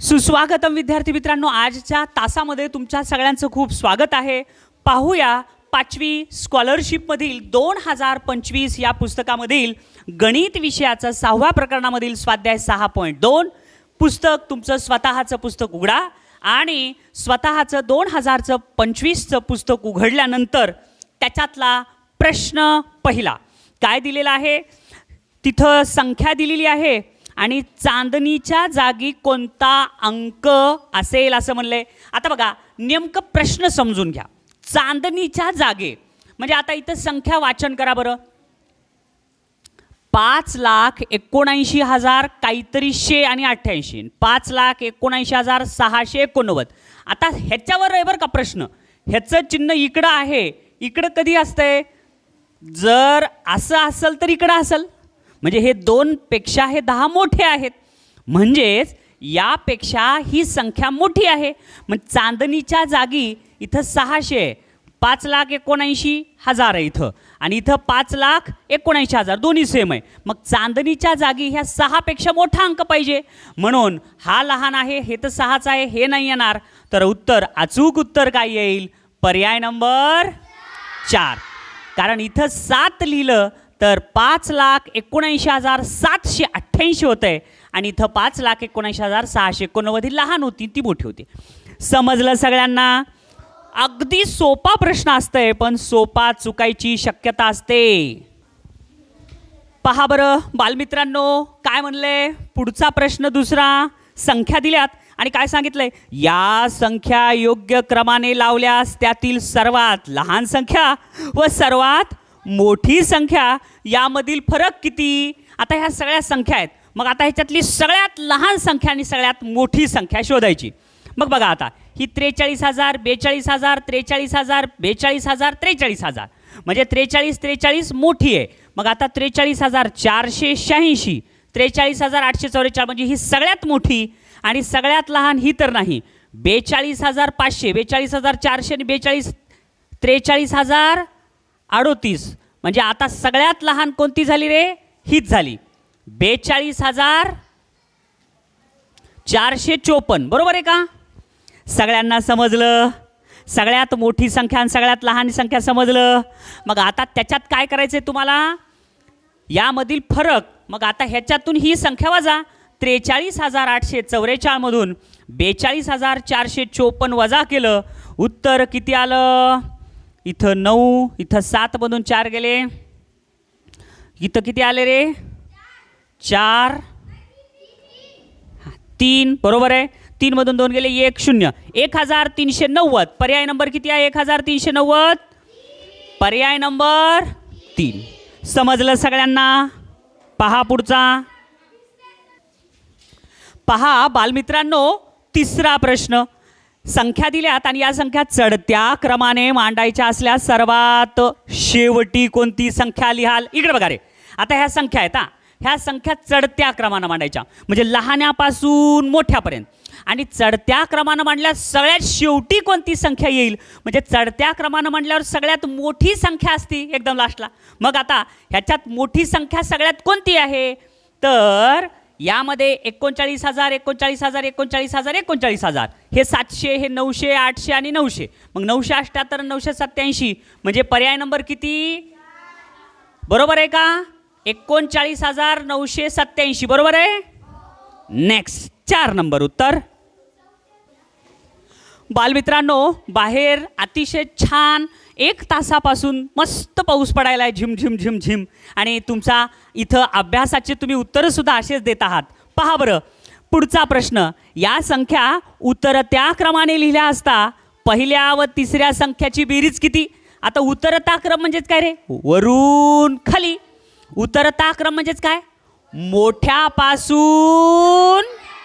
सुस्वागतम विद्यार्थी मित्रांनो आजच्या तासामध्ये तुमच्या सगळ्यांचं खूप स्वागत आहे. पाहूया पाचवी स्कॉलरशिपमधील दोन हजार पंचवीस या पुस्तकामधील गणित विषयाचं सहाव्या प्रकरणामधील स्वाध्याय सहा पॉईंट दोन. पुस्तक तुमचं स्वतःचं पुस्तक उघडा आणि स्वतःचं दोन हजारचं पंचवीसचं पुस्तक उघडल्यानंतर त्याच्यातला प्रश्न पहिला. काय दिलेला आहे? तिथं संख्या दिलेली आहे. आणि चांदणीच्या जागी कोणता अंक असेल असं म्हणलंय आता बघा नेमकं प्रश्न समजून घ्या. चांदणीच्या जागे म्हणजे आता इथं संख्या वाचन करा बरं. पाच लाख एकोणऐंशी हजार काहीतरी शे आणि अठ्ठ्याऐंशी. पाच लाख एकोणऐंशी हजार सहाशे एकोणनव्वद. आता ह्याच्यावर आहे बरं का प्रश्न. ह्याचं चिन्ह इकडं आहे. इकडं कधी असतंय? जर असं असेल तर इकडं असेल. म्हणजे हे दोनपेक्षा हे दहा मोठे आहेत. म्हणजेच यापेक्षा ही संख्या मोठी आहे. मग चांदणीच्या जागी इथं सहाशे पाच लाख एकोणऐंशी हजार आहे इथं. आणि इथं पाच लाख एकोणऐंशी हजार दोन्ही सेम आहे. मग चांदणीच्या जागी ह्या सहापेक्षा मोठा अंक पाहिजे. म्हणून हा लहान आहे हे तर सहाच आहे हे नाही येणार. तर उत्तर अचूक उत्तर काय येईल? पर्याय नंबर चार. कारण इथं सात लिहिलं तर पाच लाख एकोणऐंशी हजार सातशे अठ्ठ्याऐंशी होतं. आहे आणि इथं पाच लाख एकोणऐंशी हजार सहाशे एकोणनव्वद ही लहान होती ती मोठी होती. समजलं सगळ्यांना? अगदी सोपा प्रश्न असतंय पण सोपा चुकायची शक्यता असते. पहा बरं बालमित्रांनो काय म्हणले? पुढचा प्रश्न दुसरा. संख्या दिल्यात. आणि काय सांगितलंय? या संख्या योग्य क्रमाने लावल्यास त्यातील सर्वात लहान संख्या व सर्वात मोठी संख्या यामधील फरक किती? आता ह्या सगळ्या संख्या आहेत. मग आता ह्याच्यातली सगळ्यात लहान संख्या आणि सगळ्यात मोठी संख्या शोधायची. मग बघा आता ही त्रेचाळीस हजार बेचाळीस हजार त्रेचाळीस हजार बेचाळीस हजार त्रेचाळीस हजार. म्हणजे त्रेचाळीस त्रेचाळीस मोठी आहे. मग आता त्रेचाळीस हजार चारशे शहाऐंशी त्रेचाळीस हजार आठशे चौवेचाळीस म्हणजे ही सगळ्यात मोठी आणि सगळ्यात लहान ही तर नाही. बेचाळीस हजार पाचशे बेचाळीस हजार चारशे आणि बेचाळीस त्रेचाळीस हजार अडोतीस. म्हणजे आता सगळ्यात लहान कोणती झाली रे? हीच झाली. बेचाळीस हजार चारशे चोपन्न. बरोबर आहे का? सगळ्यांना समजलं? सगळ्यात मोठी संख्या आणि सगळ्यात लहान संख्या समजलं? मग आता त्याच्यात काय करायचं आहे तुम्हाला? यामधील फरक. मग आता ह्याच्यातून ही संख्या वजा. त्रेचाळीस हजार आठशे चौवेचाळमधून बेचाळीस हजार चारशे चोपन्न वजा केलं. उत्तर किती आलं? इथं नऊ इथं सातमधून चार गेले. इथं किती आले रे? चार. तीन बरोबर आहे. तीनमधून दोन गेले एक शून्य. एक हजार तीनशे नव्वद. पर्याय नंबर किती आहे? एक हजार तीनशे नव्वद? पर्याय नंबर तीन. समजलं सगळ्यांना? पहा पुढचा. पहा बालमित्रांनो तिसरा प्रश्न. संख्या दिल्यात आणि या संख्या चढत्या क्रमाने मांडायच्या असल्या सर्वात शेवटी कोणती संख्या लिहाल इकडे बघा रे. आता ह्या संख्या आहेत हा. ह्या संख्या चढत्या क्रमानं मांडायच्या. म्हणजे लहान्यापासून मोठ्यापर्यंत. आणि चढत्या क्रमानं मांडल्या सगळ्यात शेवटी कोणती संख्या येईल? म्हणजे चढत्या क्रमानं मांडल्यावर सगळ्यात मोठी संख्या असती एकदम लास्टला मग आता ह्याच्यात मोठी संख्या सगळ्यात कोणती आहे? तर यामध्ये एकोणचाळीस हजार एकोणचाळीस हजार एकोणचाळीस हजार एकोणचाळीस हजार. हे सातशे हे नऊशे आठशे आणि नऊशे. मग नऊशे अठ्ठ्याहत्तर नऊशे सत्याऐंशी म्हणजे पर्याय नंबर किती? बरोबर आहे का? एकोणचाळीस हजार नऊशे सत्याऐंशी बरोबर आहे? नेक्स्ट चार नंबर उत्तर. बालमित्रांनो बाहेर अतिशय छान एक तासापासून मस्त पाऊस पडायला आहे झिम झिम झिम झिम. आणि तुमचा इथं अभ्यासाचे तुम्ही उत्तरंसुद्धा असेच देत आहात. पहा बरं पुढचा प्रश्न. या संख्या उतरत्या क्रमाने लिहिल्या असता पहिल्या व तिसऱ्या संख्याची बेरीज किती? आता उतरता क्रम म्हणजेच काय रे? वरून खाली. उतरता क्रम म्हणजेच काय? मोठ्यापासून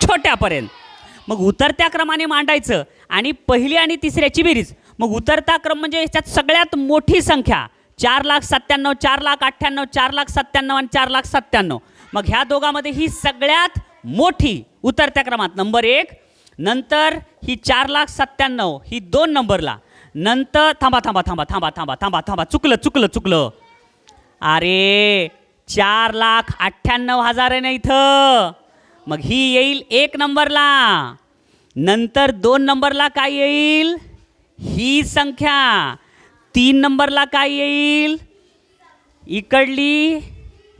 छोट्यापर्यंत. मग उतरत्या क्रमाने मांडायचं आणि पहिली आणि तिसऱ्याची बेरीज. मग उतरता क्रम म्हणजे ह्याच्यात सगळ्यात मोठी संख्या चार लाख सत्त्याण्णव चार लाख अठ्ठ्याण्णव चार लाख सत्त्याण्णव आणि चार लाख सत्त्याण्णव. मग ह्या दोघांमध्ये ही सगळ्यात मोठी उतरत्या क्रमात. नंबर एक नंतर ही चार लाख सत्त्याण्णव ही दोन नंबरला. नंतर थांबा थांबा थांबा थांबा थांबा थांबा थांबा चुकलं चुकलं चुकलं. अरे चार लाख अठ्ठ्याण्णव हजार आहे ना इथं. मग ही येईल एक नंबरला. नंतर दोन नंबरला काय येईल? ही संख्या तीन नंबरला काय येईल? इकडली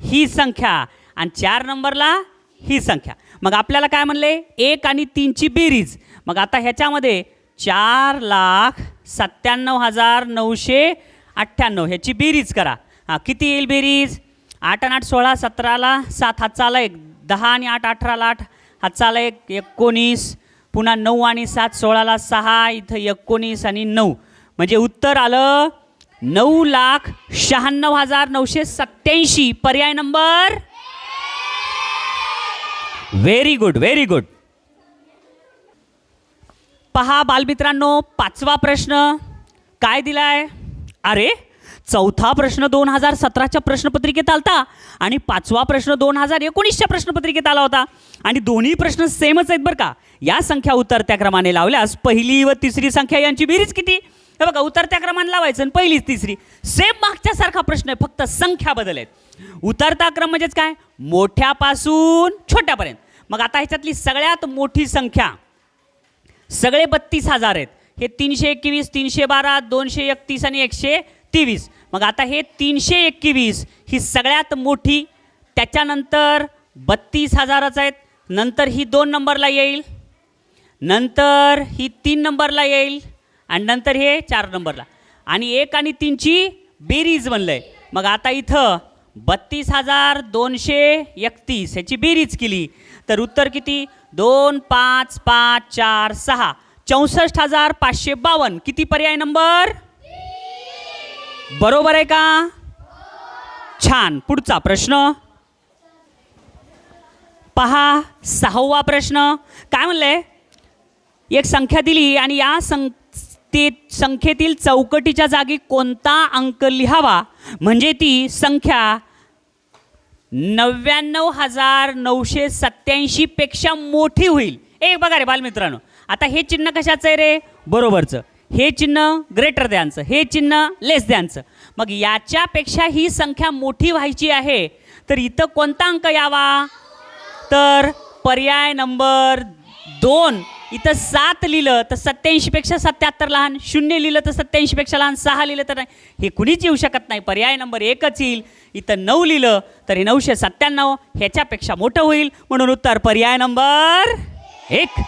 ही संख्या आणि चार नंबरला ही संख्या. मग आपल्याला काय म्हणले? एक आणि तीनची बेरीज. मग आता ह्याच्यामध्ये चार लाख सत्त्याण्णव हजार नऊशे अठ्ठ्याण्णव ह्याची बेरीज करा. हां किती येईल बेरीज? आठ आणि आठ सोळा सतराला सात हातचा एक. दहा आणि आठ अठराला आठ. हातचा एक एकोणीस. पुन्हा नऊ आणि सात सोळाला सहा इथं एकोणीस आणि नऊ. म्हणजे उत्तर आलं नऊ लाख शहाण्णव हजार नऊशे सत्याऐंशी पर्याय number? Very good very good पहा बालमित्रांनो पाचवा प्रश्न. काय दिलाय? अरे चौथा प्रश्न दोन हजार सतराच्या प्रश्नपत्रिकेत आलता आणि पाचवा प्रश्न दोन हजार एकोणीसच्या प्रश्नपत्रिकेत आला होता. आणि दोन्ही प्रश्न सेमच आहेत बरं का. या संख्या उतरत्या क्रमाने लावल्यास पहिली व तिसरी संख्या यांची बेरीज किती? हे बघा उतरत्या क्रमाने लावायचं आणि पहिलीच तिसरी. सेम मागच्यासारखा प्रश्न आहे फक्त संख्या बदल आहेत. उतरता क्रम म्हणजेच काय? मोठ्यापासून छोट्यापर्यंत. मग आता ह्याच्यातली सगळ्यात मोठी संख्या सगळे बत्तीस हजार आहेत. हे तीनशे एकवीस तीनशे बारा दोनशे एकतीस आणि एकशे तेवीस मग आता हे तीनशे एकवीस ही सगळ्यात मोठी त्याच्यानंतर बत्तीस हजाराचं आहेत. नंतर ही दोन नंबरला येईल. नंतर ही तीन नंबरला येईल. आणि नंतर हे चार नंबरला. आणि एक आणि तीनची बेरीज बनलं आहे मग आता इथं बत्तीस हजार दोनशे एकतीस ह्याची बेरीज केली. तर उत्तर किती? दोन पाच पाच चार सहा. चौसष्ट हजार पाचशे बावन्न. किती पर्याय नंबर? बरोबर आहे का? छान. पुढचा प्रश्न. पहा सहावा प्रश्न. काय म्हणलंय एक संख्या दिली आणि या सं ते संख्येतील चौकटीच्या जागी कोणता अंक लिहावा? म्हणजे ती संख्या नव्याण्णव हजार नऊशे सत्याऐंशी पेक्षा मोठी होईल. ए बघा रे बालमित्रांनो. आता हे चिन्ह कशाचं आहे रे? बरोबरचं. हे चिन्ह ग्रेटर द्यांचं हे चिन्ह लेस द्यांचं मग याच्यापेक्षा ही संख्या मोठी व्हायची आहे तर इथं कोणता अंक यावा? तर पर्याय नंबर दोन. इथं सात लिहिलं तर सत्याऐंशीपेक्षा सत्याहत्तर लहान शून्य लिहिलं तर सत्याऐंशीपेक्षा लहान सहा लिहिलं तर नाही हे कुणीच येऊ शकत नाही. पर्याय नंबर एकच येईल. इथं नऊ लिहिलं तर हे नऊशे सत्त्याण्णव. ह्याच्यापेक्षा मोठं होईल. म्हणून उत्तर पर्याय नंबर एक.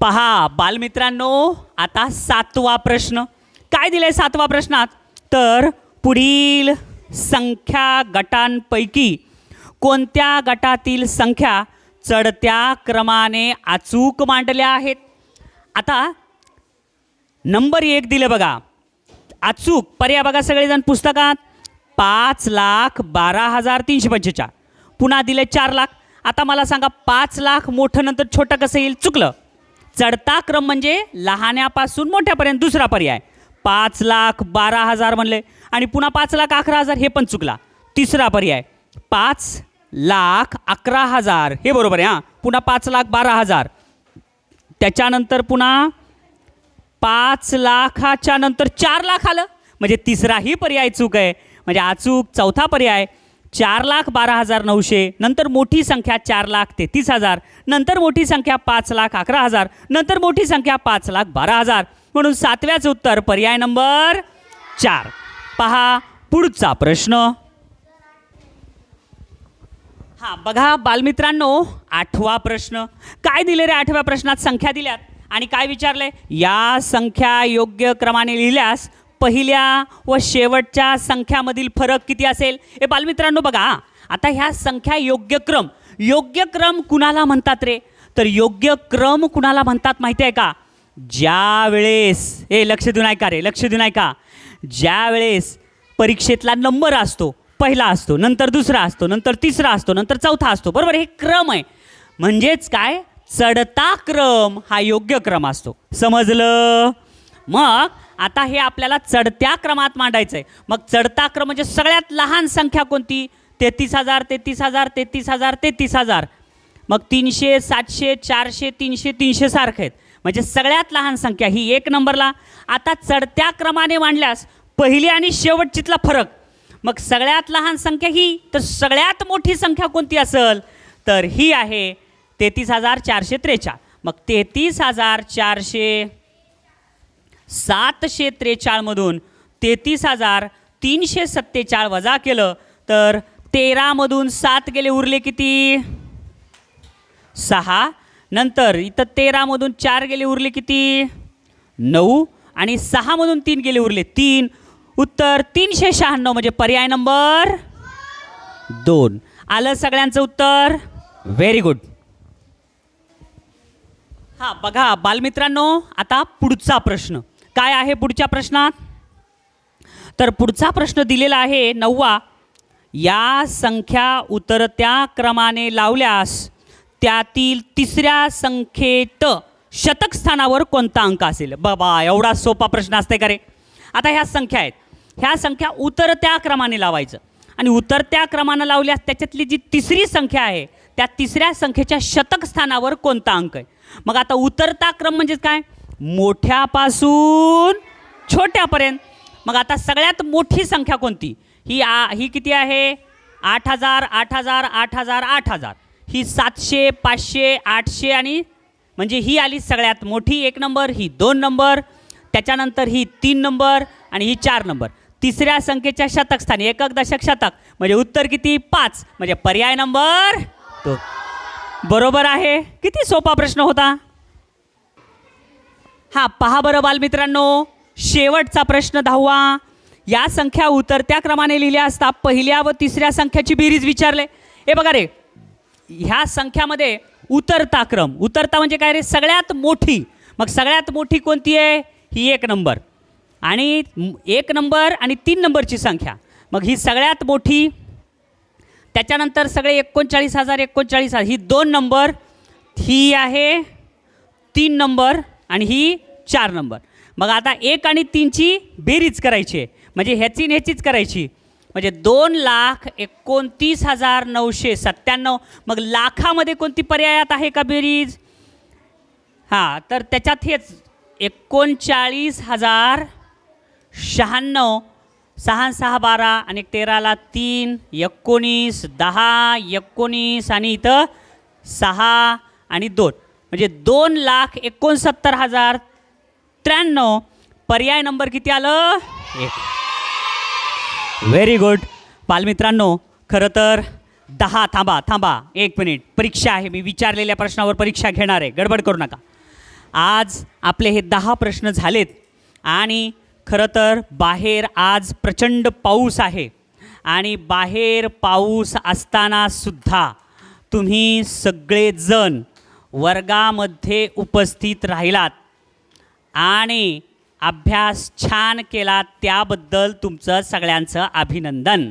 पहा बालमित्रांनो आता सातवा प्रश्न. काय दिलाय सातवा प्रश्नात? तर पुढील संख्या गटांपैकी कोणत्या गटातील संख्या चढत्या क्रमाने अचूक मांडल्या आहेत? आता नंबर एक दिलं बघा. अचूक. पर्याय बघा सगळेजण पुस्तकात. पाच लाख बारा हजार तीनशे पंचेचाळ पुन्हा दिले चार लाख. आता मला सांगा पाच लाख मोठं नंतर छोटं कसं येईल? चुकलं. चढता क्रम म्हणजे लहान्यापासून मोठ्यापर्यंत दुसरा पर्याय. पाच लाख बारा हजार म्हणले. आणि पुन्हा पाच लाख अकरा हजार हे पण चुकला. तिसरा पर्याय. पाच लाख अकरा हजार. हे बरोबर आहे हां. पुन्हा पाच लाख बारा हजार. त्याच्यानंतर पुन्हा पाच लाखाच्या नंतर चार लाख आलं. म्हणजे तिसराही पर्याय चूक आहे. म्हणजे अचूक चौथा पर्याय. चार लाख बारा हजार नऊशे नंतर मोठी संख्या चार लाख तेहतीस हजार नंतर मोठी संख्या पाच लाख अकरा हजार नंतर मोठी संख्या पाच लाख बारा हजार. म्हणून सातव्याचं उत्तर पर्याय नंबर चार. पहा पुढचा प्रश्न. हा बघा बालमित्रांनो आठवा प्रश्न. काय दिले रे आठव्या प्रश्नात? संख्या दिल्यात. आणि काय विचारले? या संख्या योग्य क्रमाने लिहिल्यास पहिल्या व शेवटच्या संख्यामधील फरक किती असेल? हे बालमित्रांनो बघा आता ह्या संख्या योग्य क्रम. योग्य क्रम कुणाला म्हणतात रे? तर योग्य क्रम कुणाला म्हणतात माहिती आहे का? ज्या वेळेस ए लक्ष देऊन ऐका रे लक्ष देऊन ऐका ज्या वेळेस परीक्षेतला नंबर असतो पहिला असतो नंतर दुसरा असतो नंतर तिसरा असतो नंतर चौथा असतो बरोबर? हे क्रम आहे. म्हणजेच काय? चढता क्रम हा योग्य क्रम असतो. समजलं? मग आता हे आपल्याला चढत्या क्रमात मांडायचं आहे मग चढता क्रम म्हणजे सगळ्यात लहान संख्या कोणती? तेहतीस हजार तेहतीस हजार तेहतीस हजार तेहतीस हजार. मग तीनशे सातशे चारशे तीनशे तीनशे सारखे आहेत. म्हणजे सगळ्यात लहान संख्या ही एक नंबरला. आता चढत्या क्रमाने मांडल्यास पहिली आणि शेवटचीतला फरक. मग सगळ्यात लहान संख्या ही तर सगळ्यात मोठी संख्या कोणती असेल? तर ही आहे तेहतीस हजार चारशे त्रेचाळ मग तेहतीस हजार चारशे सातशे त्रेचाळमधून तेहतीस हजार तीनशे सत्तेचाळ वजा केलं तर तेरामधून सात गेले उरले किती? सहा. नंतर इथं तेरामधून चार गेले उरले किती? नऊ. आणि सहामधून तीन गेले उरले तीन. उत्तर तीनशे शहाण्णव म्हणजे पर्याय नंबर दोन. आलं सगळ्यांचं उत्तर? व्हेरी गुड हां बघा बालमित्रांनो आता पुढचा प्रश्न. काय आहे पुढच्या प्रश्नात? तर पुढचा प्रश्न दिलेला आहे नववा. या संख्या उतरत्या क्रमाने लावल्यास त्यातील तिसऱ्या संख्येत शतक स्थानावर कोणता अंक असेल? बाबा एवढा सोपा प्रश्न असते का रे? आता ह्या संख्या आहेत. ह्या संख्या उतरत्या क्रमाने लावायचं. आणि उतरत्या क्रमानं लावल्यास त्याच्यातली जी तिसरी संख्या आहे त्या तिसऱ्या संख्येच्या शतक स्थानावर कोणता अंक आहे? मग आता उतरता क्रम म्हणजे काय? मोठ्यापासून छोट्यापर्यंत. मग आता सगळ्यात मोठी संख्या कोणती? ही आ ही किती आहे? आठ हजार आठ हजार आठ हजार आठ हजार. ही सातशे पाचशे आठशे आणि म्हणजे ही आली सगळ्यात मोठी एक नंबर ही दोन नंबर त्याच्यानंतर ही तीन नंबर आणि ही चार नंबर. तिसऱ्या संख्येच्या शतक स्थानी एकक दशक शतक म्हणजे उत्तर किती? पाच. म्हणजे पर्याय नंबर तो बरोबर आहे? किती सोपा प्रश्न होता? हा पहा बरं बालमित्रांनो. शेवटचा प्रश्न दहावा. या संख्या उतरत्या क्रमाने लिहिल्या असता पहिल्या व तिसऱ्या संख्याची बेरीज विचारले. हे बघा रे. ह्या संख्यामध्ये उतरता क्रम. उतरता म्हणजे काय रे? सगळ्यात मोठी. मग सगळ्यात मोठी कोणती आहे? ही एक नंबर. आणि एक नंबर आणि तीन नंबरची संख्या. मग ही सगळ्यात मोठी त्याच्यानंतर सगळे एकोणचाळीस हजार एकोणचाळीस हजार. ही दोन नंबर ही आहे तीन नंबर आणि ही चार नंबर. मग आता एक आणि तीनची बेरीज करायची आहे. म्हणजे ह्याची आणि ह्याचीच करायची. म्हणजे दोन लाख एकोणतीस हजार नऊशे सत्त्याण्णव. मग लाखामध्ये कोणती पर्यायात आहे का बेरीज? हां तर त्याच्यात हेच. एकोणचाळीस हजार शहाण्णव सहा सहा बारा आणि तेराला तीन एकोणीस दहा एकोणीस आणि इथं सहा आणि दोन. म्हणजे दोन लाख एकोणसत्तर हजार त्र्याण्णव. पर्याय नंबर किती आलं? एक. व्हेरी गुड बालमित्रांनो खरं तर दहा थांबा थांबा एक मिनिट. परीक्षा आहे मी विचारलेल्या प्रश्नावर परीक्षा घेणार आहे. गडबड करू नका. आज आपले हे दहा प्रश्न झालेत आणि खरं तर बाहेर आज प्रचंड पाऊस आहे आणि बाहेर पाऊस असतानासुद्धा तुम्ही सगळेजण वर्गामध्ये उपस्थित राहिलात आणि अभ्यास छान केला त्याबद्दल तुमचं सगळ्यांचं अभिनंदन.